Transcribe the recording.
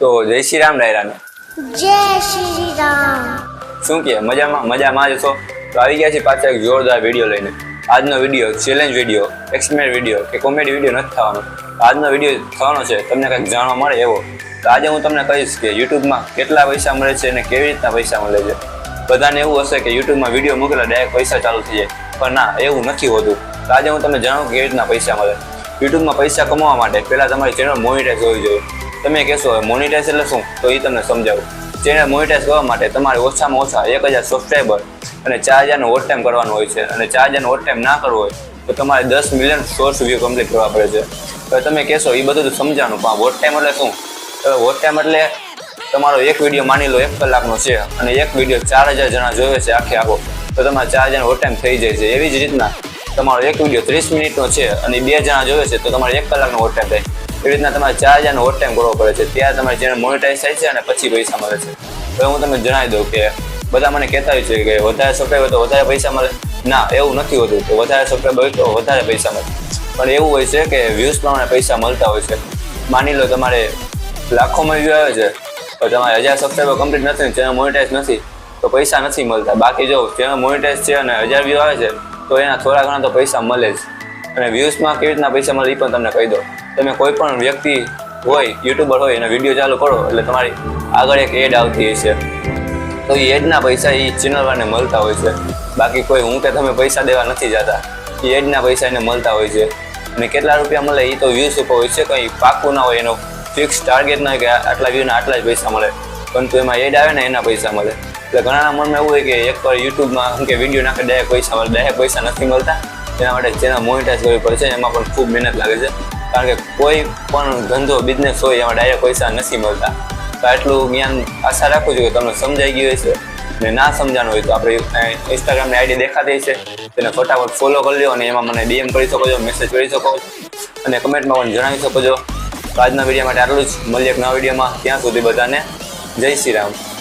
તો જય શ્રી રામ ડાયરાને. જય શ્રી રામ. શું કે મજામાં મજામાં જ છો? તો આવી ગયા છે પાછા એક જોરદાર વીડિયો લઈને. આજનો video challenge video experiment video કે કોમેડી વીડિયો નથી થવાનો. આજનો વીડિયો થવાનો છે તમને કંઈક જાણવા મળે એવો. તો આજે હું તમને કહીશ કે યુટ્યુબમાં કેટલા પૈસા મળે છે અને કેવી રીતના પૈસા મળે છે. બધાને એવું હશે કે યુટ્યુબમાં વીડિયો મૂકેલા ડાયરેક્ટ પૈસા ચાલુ થઈ જાય. પણ ના એવું નથી હોતું. તો આજે હું તમને જણાવું કેવી રીતના પૈસા મળે. યુટ્યુબમાં પૈસા કમાવા માટે પહેલાં તમારી ચેનલ મોનિટાઈઝ હોવી જોઈએ. તમે કહેશો મોનિટાઈઝ એટલે શું? તો એ તમને સમજાવું. ચેનલ મોનિટાઈઝ કરવા માટે તમારે ઓછામાં ઓછા એક હજાર સબસ્ક્રાઈબર અને ચાર હજારનો વોટ ટાઈમ કરવાનો હોય છે. અને ચાર હજારનો વોટ ટાઈમ ના કરવો હોય, તો તમારે દસ મિલિયન સોર્સ વ્યૂ કમ્પ્લીટ કરવા પડે છે. હવે તમે કહેશો એ બધું સમજાણું, પણ વોટ ટાઈમ એટલે શું? હવે વોટ ટાઈમ એટલે તમારો એક વીડિયો માની લો એક કલાકનો છે અને એક વીડિયો ચાર હજાર જણા જોવે છે આખે આખો. તો તમારે ચાર હજારનો વોટ ટાઈમ થઈ જાય છે. એવી જ રીતના તમારો એક વીડિયો ત્રીસ મિનિટનો છે અને બે જણા જોવે છે, તો તમારે એક કલાકનો વોટ ટાઈમ થાય. એવી રીતના તમારે ચાર હજારનો ઓવર ટાઈમ કરવો પડે છે. ત્યારે તમારી ચેનલ મોનિટાઈઝ થાય છે અને પછી પૈસા મળે છે. હવે હું તમને જણાવી દઉં કે બધા મને કહેતા હોય છે કે વધારે સબસ્ક્રાઈબર તો વધારે પૈસા મળે. ના, એવું નથી હોતું કે વધારે સબસ્ક્રાઈબર હોય તો વધારે પૈસા મળે. પણ એવું હોય છે કે વ્યૂઝ પ્રમાણે પૈસા મળતા હોય છે. માની લો તમારે લાખોમાં વ્યૂ આવે છે પણ તમારે હજાર સબસ્ક્રાઈબર કમ્પ્લીટ નથી ચેનલ મોનિટાઈઝ નથી, તો પૈસા નથી મળતા. બાકી જો ચેનલ મોનિટાઈઝ છે અને હજાર વ્યૂ આવે છે, તો એના થોડા ઘણા તો પૈસા મળે જ. અને વ્યૂઝમાં કેવી રીતના પૈસા મળે એ પણ તમને કહી દો તમે કોઈ પણ વ્યક્તિ હોય, યુટ્યુબર હોય, એનો વીડિયો ચાલુ કરો, એટલે તમારી આગળ એક એડ આવતી હશે તો એ એડના પૈસા એ ચેનલવાળાને મળતા હોય છે. બાકી કોઈ હું કે તમે પૈસા દેવા નથી જતા. એ એડના પૈસા એને મળતા હોય છે. અને કેટલા રૂપિયા મળે એ તો વ્યૂઝ ઉપર હોય છે, કંઈ પાકું ના હોય એનો ફિક્સ ટાર્ગેટ ના હોય કે આટલા વ્યૂના આટલા જ પૈસા મળે. પરંતુ એમાં એડ આવે ને એના પૈસા મળે. એટલે ઘણાના મનમાં એવું હોય કે એક વાર યુટ્યુબમાં કે વીડિયો નાખે ડાયરેક્ટ પૈસા મળે. ડાયરેક્ટ પૈસા નથી મળતા. એના માટે ચેનલ મોનિટાઇઝ કરવી પડે છે, એમાં પણ ખૂબ મહેનત લાગે છે. કારણ કે કોઈ પણ ધંધો બિઝનેસ હોય, એમાં ડાયરેક્ટ પૈસા નથી મળતા. તો આટલું જ્ઞાન આશા રાખું છું કે તમને સમજાઈ ગયું હશે. ને ના સમજાણું હોય તો આપણે ઇન્સ્ટાગ્રામની આઈડી દેખાતી છે તેને ફટાફટ ફોલો કરી લો અને એમાં મને ડીએમ કરી શકો છો મેસેજ કરી શકો અને કમેન્ટમાં પણ જણાવી શકો છો. આજના વીડિયો માટે આટલું જ. મળીએ એક નવા વિડીયોમાં ત્યાં સુધી બધાને જય શ્રી રામ.